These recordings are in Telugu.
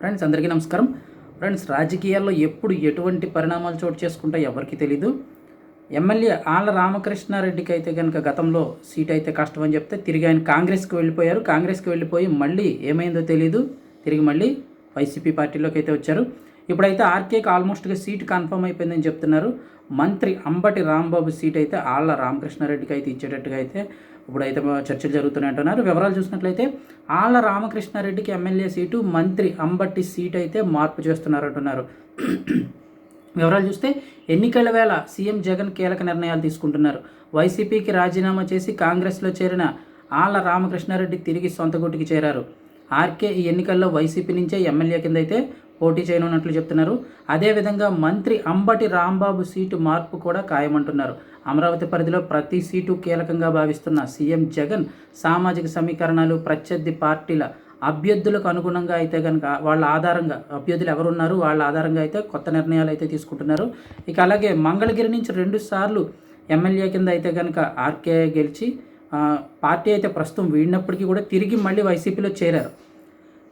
ఫ్రెండ్స్ అందరికీ నమస్కారం. ఫ్రెండ్స్ రాజకీయాల్లో ఎప్పుడు ఎటువంటి పరిణామాలు చోటు చేసుకుంటాయి ఎవరికి తెలీదు. ఎమ్మెల్యే ఆళ్ళ రామకృష్ణారెడ్డికి అయితే కనుక గతంలో సీట్ అయితే కష్టం అని చెప్తే తిరిగి ఆయన కాంగ్రెస్కి వెళ్ళిపోయారు. కాంగ్రెస్కి వెళ్ళిపోయి మళ్ళీ ఏమైందో తెలియదు తిరిగి మళ్ళీ వైసీపీ పార్టీలోకి అయితే వచ్చారు. ఇప్పుడైతే ఆర్కేకి ఆల్మోస్ట్గా సీట్ కన్ఫర్మ్ అయిపోయిందని చెప్తున్నారు. మంత్రి అంబటి రాంబాబు సీట్ అయితే ఆళ్ళ రామకృష్ణారెడ్డికి అయితే ఇచ్చేటట్టుగా అయితే ఇప్పుడైతే చర్చలు జరుగుతున్నాయి అంటున్నారు. వివరాలు చూసినట్లయితే ఆళ్ళ రామకృష్ణారెడ్డికి ఎమ్మెల్యే సీటు మంత్రి అంబటి సీట్ అయితే మార్పు చేస్తున్నారు అంటున్నారు. వివరాలు చూస్తే ఎన్నికల వేళ సీఎం జగన్ కీలక నిర్ణయాలు తీసుకుంటున్నారు. వైసీపీకి రాజీనామా చేసి కాంగ్రెస్లో చేరిన ఆళ్ళ రామకృష్ణారెడ్డి తిరిగి సొంత గుట్టుకి చేరారు. ఆర్కే ఈ ఎన్నికల్లో వైసీపీ నుంచే ఎమ్మెల్యే కింద అయితే పోటీ చేయనున్నట్లు చెప్తున్నారు. అదేవిధంగా మంత్రి అంబటి రాంబాబు సీటు మార్పు కూడా ఖాయమంటున్నారు. అమరావతి పరిధిలో ప్రతి సీటు కీలకంగా భావిస్తున్న సీఎం జగన్ సామాజిక సమీకరణాలు ప్రత్యర్థి పార్టీల అభ్యర్థులకు అనుగుణంగా అయితే కనుక వాళ్ళ ఆధారంగా అభ్యర్థులు ఎవరున్నారు వాళ్ళ ఆధారంగా అయితే కొత్త నిర్ణయాలు అయితే తీసుకుంటున్నారు. ఇక అలాగే మంగళగిరి నుంచి రెండు సార్లు ఎమ్మెల్యే కింద అయితే కనుక ఆర్కే గెలిచి పార్టీ అయితే ప్రస్తుతం వీడినప్పటికీ కూడా తిరిగి మళ్ళీ వైసీపీలో చేరారు.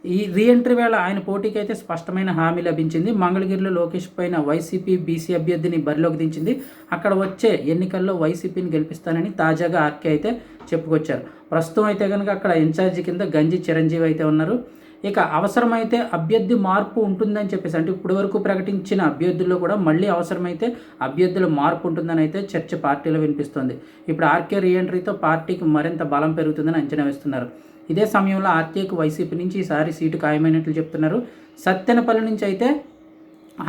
ఈ రీఎంట్రీ వేళ ఆయన పోటీకి అయితే స్పష్టమైన హామీ లభించింది. మంగళగిరిలో లోకేష్ పైన వైసీపీ బీసీ అభ్యర్థిని బరిలోకి దించింది. అక్కడ వచ్చే ఎన్నికల్లో వైసీపీని గెలిపిస్తానని తాజాగా ఆర్కే అయితే చెప్పుకొచ్చారు. ప్రస్తుతం అయితే కనుక అక్కడ ఇన్ఛార్జి కింద గంజి చిరంజీవి అయితే ఉన్నారు. ఇక అవసరమైతే అభ్యర్థి మార్పు ఉంటుందని చెప్పేసి అంటే ఇప్పటి వరకు ప్రకటించిన అభ్యర్థుల్లో కూడా మళ్ళీ అవసరమైతే అభ్యర్థుల మార్పు ఉంటుందని అయితే చర్చ పార్టీలో వినిపిస్తోంది. ఇప్పుడు ఆర్కే రీఎంట్రీతో పార్టీకి మరింత బలం పెరుగుతుందని అంచనా వేస్తున్నారు. ఇదే సమయంలో ఆర్కేకు వైసీపీ నుంచి ఈసారి సీటు ఖాయమైనట్లు చెప్తున్నారు. సత్తెనపల్లి నుంచి అయితే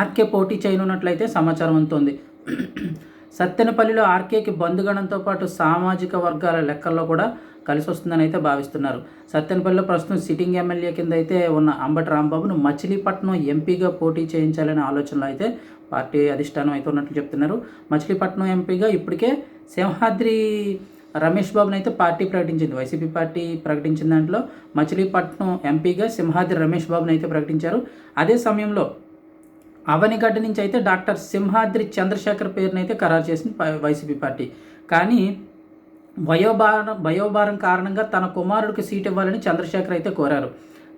ఆర్కే పోటీ చేయనున్నట్లయితే సమాచారం అందుతోంది. సత్తెనపల్లిలో ఆర్కేకి బంధుగణంతో పాటు సామాజిక వర్గాల లెక్కల్లో కూడా కలిసి వస్తుందని అయితే భావిస్తున్నారు. సత్తెనపల్లిలో ప్రస్తుతం సిట్టింగ్ ఎమ్మెల్యే కింద అయితే ఉన్న అంబటి రాంబాబును మచిలీపట్నం ఎంపీగా పోటీ చేయించాలనే ఆలోచనలో అయితే పార్టీ అధిష్టానం అయితే ఉన్నట్లు చెప్తున్నారు. మచిలీపట్నం ఎంపీగా ఇప్పటికే సింహాద్రి రమేష్ బాబుని అయితే పార్టీ ప్రకటించింది. వైసీపీ పార్టీ ప్రకటించిన దాంట్లో మచిలీపట్నం ఎంపీగా సింహాద్రి రమేష్ బాబుని అయితే ప్రకటించారు. అదే సమయంలో అవనిగడ్డ నుంచి అయితే డాక్టర్ సింహాద్రి చంద్రశేఖర్ పేరుని అయితే ఖరారు చేసింది వైసీపీ పార్టీ. కానీ వయోభారం వయోభారం కారణంగా తన కుమారుడికి సీట్ ఇవ్వాలని చంద్రశేఖర్ అయితే కోరారు.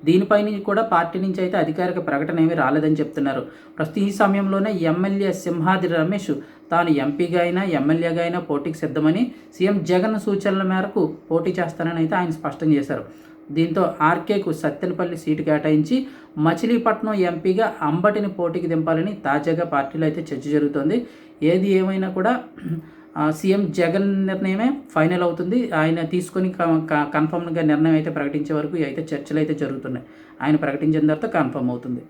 దీనిపైన కూడా పార్టీ నుంచి అయితే అధికారిక ప్రకటన ఏమీ రాలేదని చెప్తున్నారు. ప్రస్తుతం ఈ సమయంలోనే ఎమ్మెల్యే సింహాద్రి రమేష్ తాను ఎంపీగా అయినా ఎమ్మెల్యేగా అయినా పోటీకి సిద్ధమని సీఎం జగన్ సూచనల మేరకు పోటీ చేస్తానని అయితే ఆయన స్పష్టం చేశారు. దీంతో ఆర్కేకు సత్తెనపల్లి సీటు కేటాయించి మచిలీపట్నం ఎంపీగా అంబటిని పోటీకి దింపాలని తాజాగా పార్టీలో అయితే చర్చ జరుగుతోంది. ఏది ఏమైనా కూడా సీఎం జగన్ నిర్ణయమే ఫైనల్ అవుతుంది. ఆయన తీసుకొని కన్ఫర్మ్గా నిర్ణయం అయితే ప్రకటించే వరకు అయితే చర్చలు అయితే జరుగుతున్నాయి. ఆయన ప్రకటించిన తర్వాత కన్ఫర్మ్ అవుతుంది.